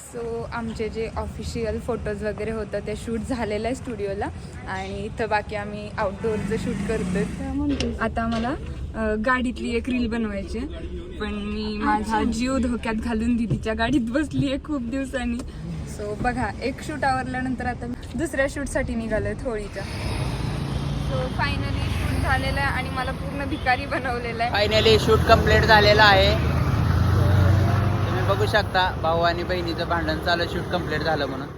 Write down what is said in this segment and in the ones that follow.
So आमचे जे official photos वगैरे होतं ते शूट झालेलं आहे स्टुडिओला आणि इथं बाकी आम्ही आउटडोअरचं शूट करतोय. आता अ, गाडीतली एक रील बनवायची आहे. पण मी माझा जीव धोक्यात घालून दिदीच्या गाडीत बसली आहे खूप दिवसांनी. सो बघा एक शूट आवरल्यानंतर आता दुसऱ्या शूटसाठी निघालोय होळीच्या सो फायनली शूट झालेलं आहे आणि मला पूर्ण भिकारी बनवलेलं आहे. फायनली शूट कंप्लीट झालेलं आहे. बघू शकता भाऊ आणि बहिणीचं भांडण चालू शूट कंप्लीट झालं म्हणून.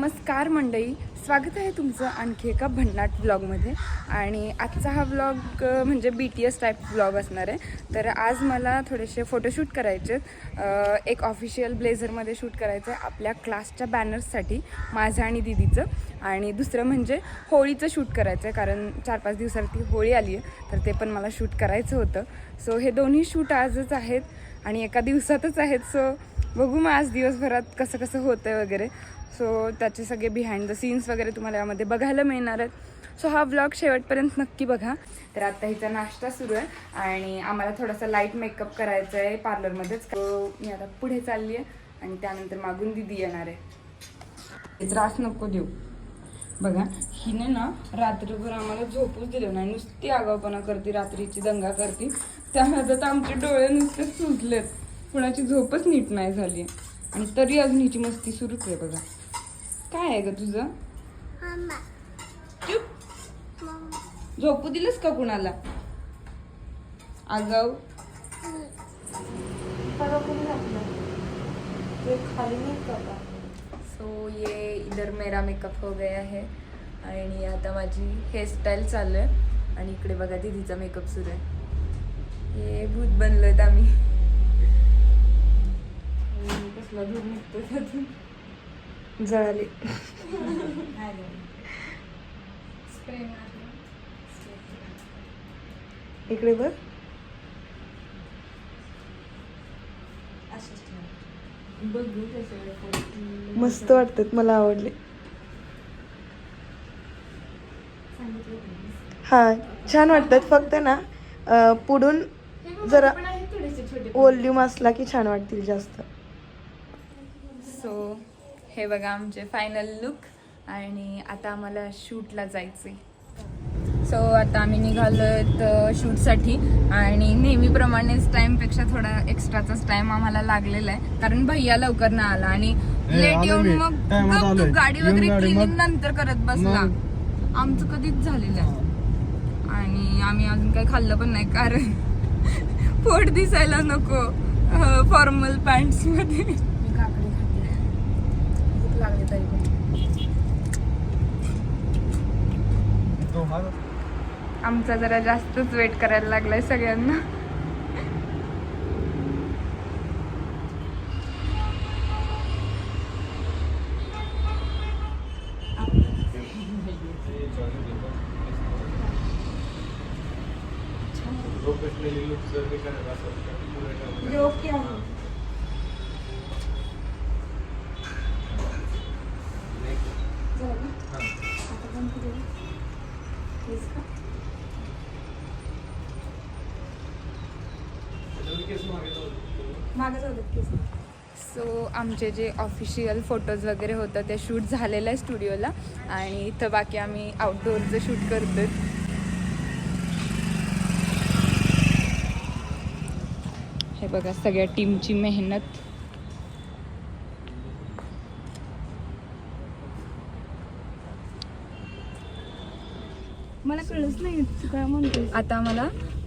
नमस्कार मंडळी. स्वागत आहे तुमचं आणखी एका भन्नाट ब्लॉगमध्ये आणि आजचा हा ब्लॉग म्हणजे B T S type blog असणार आहे. तर आज मला थोडेसे फोटोशूट करायचे आहेत. एक ऑफिशियल ब्लेझरमध्ये शूट करायचं आहे आपल्या क्लासच्या बॅनर्ससाठी माझं आणि दिदीचं. आणि दुसरं म्हणजे होळीचं शूट करायचं आहे कारण चार पाच दिवसावरती होळी आली आहे तर ते पण मला शूट करायचं होतं. सो हे दोन्ही शूट आजच आहेत आणि एका दिवसातच आहेत. सो बघू मग आज दिवसभरात कसं कसं होतं वगैरे. सो त्याचे सगळे बिहाइंड द सीन्स वगैरे तुम्हाला यामध्ये बघायला मिळणार आहेत. सो हा व्लॉग शेवटपर्यंत नक्की बघा. तर आता हिचा नाश्ता सुरू आहे आणि आम्हाला थोडासा लाइट मेकअप करायचा आहे पार्लरमध्येच मी आता पुढे चालली आहे आणि त्यानंतर मागून दिदी येणार आहे. त्रास नको देऊ. बघा हिने ना रात्रभर आम्हाला झोपूच दिलं नाही. नुसती आगावपणा करते रात्रीची दंगा करते. त्यामध्ये तर आमचे डोळे नुसते सुजलेत. कुणाची झोपच नीट नाही झाली आणि तरी अजून हिची मस्ती सुरूच आहे बघा. काय आहे ग तुझं? चुप. झोपू दिलंस का कुणाला? आगाव सो ये इधर मेरा मेकअप हो गया है आणि आता माझी हेअरस्टाईल चालू आहे आणि इकडे बघा दीदीचा मेकअप सुरू आहे. हे भूत बनलोय आम्ही. कसला धूर निघतो त्यातून. जळाले इकडे बघ. मस्त वाटतात मला आवडले. हा छान वाटतात फक्त ना पुढून जरा वॉल्यूम असला की छान वाटतील जास्त. सो हे बघा आमचे फायनल लुक आणि आता आम्हाला शूटला जायचंय. सो आता आम्ही निघालो शूटसाठी. आणि नेहमीप्रमाणेच टाइमपेक्षा थोडा एक्स्ट्राचाच टाइम आम्हाला लागलेला आहे. कारण भैया लवकर ना आला. आणि लेट येऊन. मग. गाडी वगैरे क्लिनिंग नंतर करत बसला. आमचं कधीच झालेलं आहे आणि आम्ही अजून काही खाल्लं पण नाही कारण पोट दिसायला नको फॉर्मल पॅन्ट्स आमचा जरा जास्तच वेट करायला लागलाय सगळ्यांना. सो आमचे जे ऑफिशियल फोटोज वगैरे होतं ते शूट झालेलं आहे स्टुडिओला आणि इथं बाकी आम्ही आउटडोअरचं शूट करतोय. हे बघा सगळ्या टीमची मेहनत. मला कळलंच नाही तू काय म्हणते आता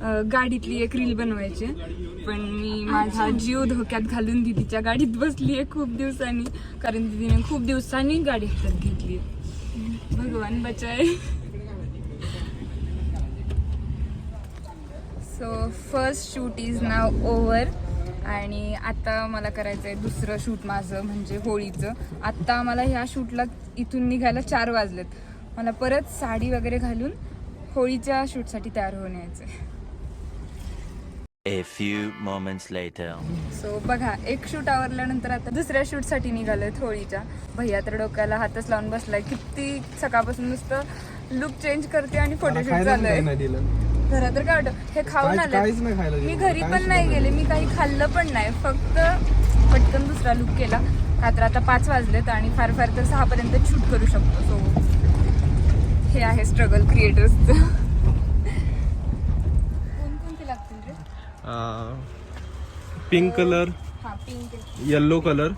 अ, गाडीतली एक रील बनवायची आहे. पण मी माझा जीव धोक्यात घालून दिदीच्या गाडीत बसली आहे खूप दिवसांनी. कारण दिदीने खूप दिवसांनी गाडी हातात घेतली भगवान बचाय. So first shoot is now over आणि आता मला करायचं आहे दुसरं शूट माझं म्हणजे होळीचं. आत्ता मला ह्या शूटला इथून निघायला चार वाजलेत. मला परत साडी वगैरे घालून होळीच्या शूटसाठी तयार होऊन यायचं. A few moments later. So बघा एक शूट आवरल्यानंतर आता दुसऱ्या शूटसाठी निघालोय होळीच्या. भैया तर डोक्याला हातच लावून बसलाय. किती सकाळपासून नुसतं लुक चेंज करते आणि फोटोशूट चालू आहे घरात तर काय वाटत हे खाऊन काहीच- काहीच नाही खायला आले मी. घरी काहीच पण नाही नाही गेले. मी काही खाल्लं पण नाही. फक्त पटकन दुसरा लुक केला. रात्र आता पाच वाजलेत आणि फार फार तर सहा पर्यंत शूट करू शकतो. सो हे आहे स्ट्रगल क्रिएटर्सचं कोणकोणते लागतील रे? पिंक कलर हा पिंक येल्लो कलर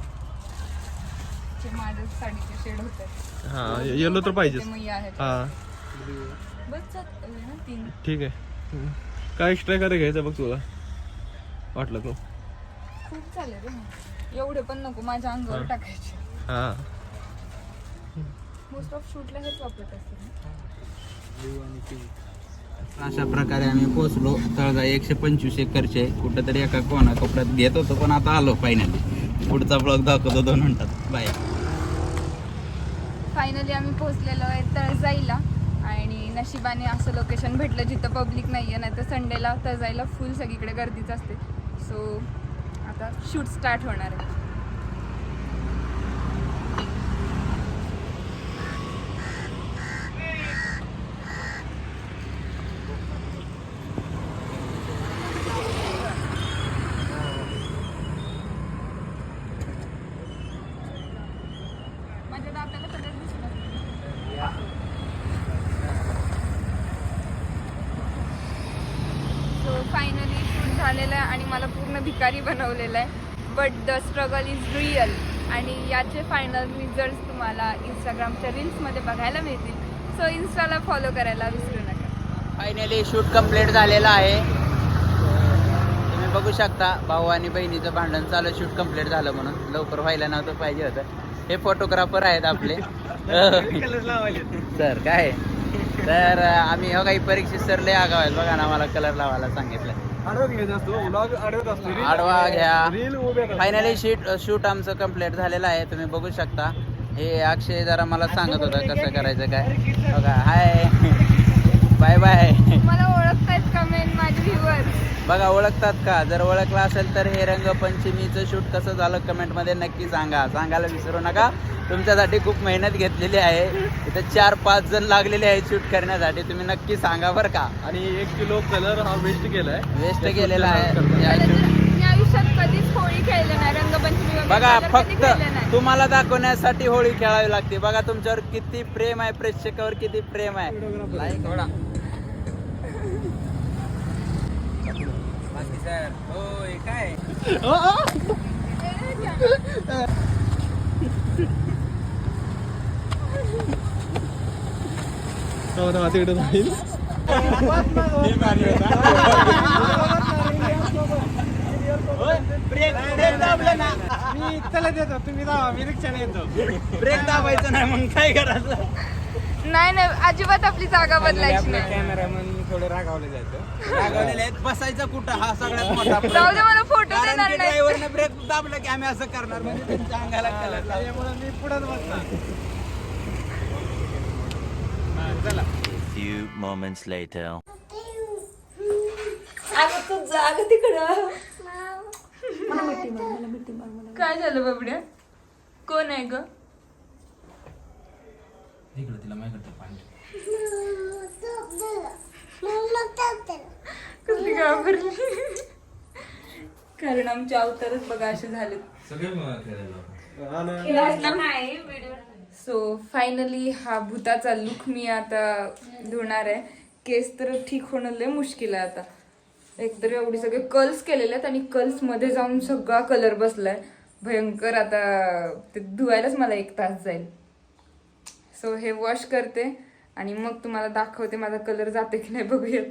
माझ्या साडीचे शेड होते. हा येल्लो तर पाहिजेच. मग आहेत. हा. बस चालतंय ना तीन. ठीक आहे. हम्म. काय एक्स्ट्रा काय घ्यायचं बघ तुला? वाटलं तू. खूप रे. मग. एवढे पण नको माझ्या अंगावर टाकायचे. हा. मोस्ट ऑफ शूटला हेच वापरत असते. अशा प्रकारे आम्ही पोहोचलो. तळजा एकशे पंचवीस एकरचे कुठंतरी एका कोणा कोपऱ्यात घेत होतो पण आता आलो फायनली पुढचा ब्लॉग दाखवतो दोन मिनिटात. बाय फायनली आम्ही पोहोचलेलो आहे तळजाईला. आणि नशिबाने असं लोकेशन भेटलं जिथं पब्लिक नाही आहे नाही तर संडेला तळजाईला फुल सगळीकडे गर्दीच असते. सो आता शूट स्टार्ट होणार आहे माझ्या दाताला सगळं दिसलं सो फायनली शूट झालेलं आहे आणि भिकारी बनवलेलं आहे. But the struggle is real आणि याचे फायनल रिझल्ट तुम्हाला इंस्टाग्रामच्या रील्समध्ये बघायला मिळतील. सो इन्स्टाला फॉलो करायला विसरू नका. फायनली शूट कंप्लीट झालेलं आहे. तुम्ही बघू शकता भाऊ आणि बहिणीचं भांडण चालू शूट कंप्लीट झालं म्हणून. लवकर व्हायला नव्हतं पाहिजे होतं. हे फोटोग्राफर आहेत आपले. सर काय? तर आम्ही हो काही परीक्षित सर लय आगाव आहेत. बघा ना मला कलर लावायला सांगितलं. आडवत घ्यायचा असतो व्लॉग आडवत असतो. आडवा घ्या. उभ्या फायनली शूट शूट आमचं कंप्लीट झालेलं आहे. तुम्ही बघू शकता. हे अक्षय जरा मला सांगत होता कसं करायचं काय. बघा हाय बाय बाय मला ओळखतायत का मेन माझे व्ह्युअर्स बघा ओळखतात का? जर ओळखलं असेल तर हे रंगपंचमीचं शूट कसं झालं कमेंटमध्ये नक्की सांगा. सांगायला विसरू नका. तुमच्यासाठी खूप मेहनत घेतलेली आहे. इथं चार पाच जण लागलेले आहेत शूट करण्यासाठी. तुम्ही नक्की सांगा बरं का. आणि एक किलो कलर हा वेस्ट केलाय. वेस्ट केलेला आहे. या shoot- मी आयुष्यात कधीच होळी खेळले नाही. रंगपंचमी वगैरे बघा फक्त. तुम्हाला दाखवण्यासाठी होळी खेळावी लागते. बघा तुमच्यावर किती प्रेम आहे. प्रेक्षकावर किती प्रेम आहे. थोडा बाकी सर होय काय? तिकडे मी त्याला देतो तुम्ही दाबा मी रिक्षाने येतो ब्रेक दाबायचं नाही मग काय करायचं? नाही नाही अजिबात आपली जागा बदलायची नाही. कॅमेरा म्हणून थोडं रागावलं जायचं. रागावलेले आहेत बसायचं कुठं? हा सगळ्यात मोठा प्रश्न. जाऊ दे मला फोटो कारण देणार की नाही. ड्रायव्हरने ब्रेक दाबलं की आम्ही असं करणार म्हणजे त्यांच्या अंगाला कलर त्यामुळे मी पुढेच बसणार. A few moments later. अगं तू जाग तिकडं. मला मिठी मार मला मिठी मार मला काय झालं बाबड्या? कोण आहे ग? कसली घाबरली? कारण आमचे अवतारच बघा असे झाले सो फायनली हा भूताचा लुक मी आता धुणार आहे. केस तर ठीक होणं लय मुश्किल आहे आता. एकतर एवढी सगळे कर्ल्स केलेले आहेत आणि कर्ल्समध्ये जाऊन सगळा कलर बसलाय. भयंकर आता ते धुवायलाच मला एक तास जाईल. सो हे वॉश करते. आणि मग तुम्हाला दाखवते माझा कलर जाते की नाही बघूया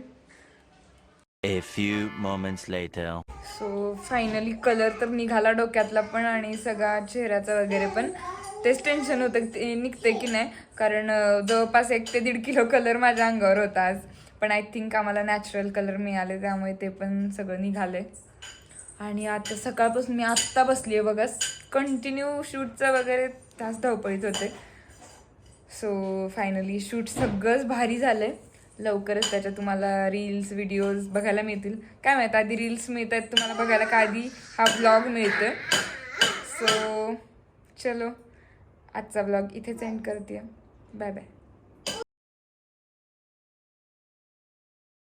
A few moments later. So finally colour तर निघाला डोक्यातला पण आणि सगळा चेहऱ्याचा वगैरे पण. तेच टेन्शन होतं की ते निघते की नाही. कारण जवळपास एक ते दीड किलो कलर माझ्या अंगावर होता आज. पण आय थिंक आम्हाला नॅचरल कलर मिळाले त्यामुळे ते पण सगळं निघाले आणि आता सकाळपासून मी आत्ता बसली आहे बघा कंटिन्यू शूटचं वगैरे तास धावपळीत होते. सो फायनली शूट सगळंच भारी झालंय. लवकरच त्याच्या तुम्हाला रील्स व्हिडिओज बघायला मिळतील. काय माहीत आधी रील्स मिळत आहेत तुम्हाला बघायला का आधी हा ब्लॉग मिळतोय? सो चलो आजचा ब्लॉग इथेच एंड करते. Bye bye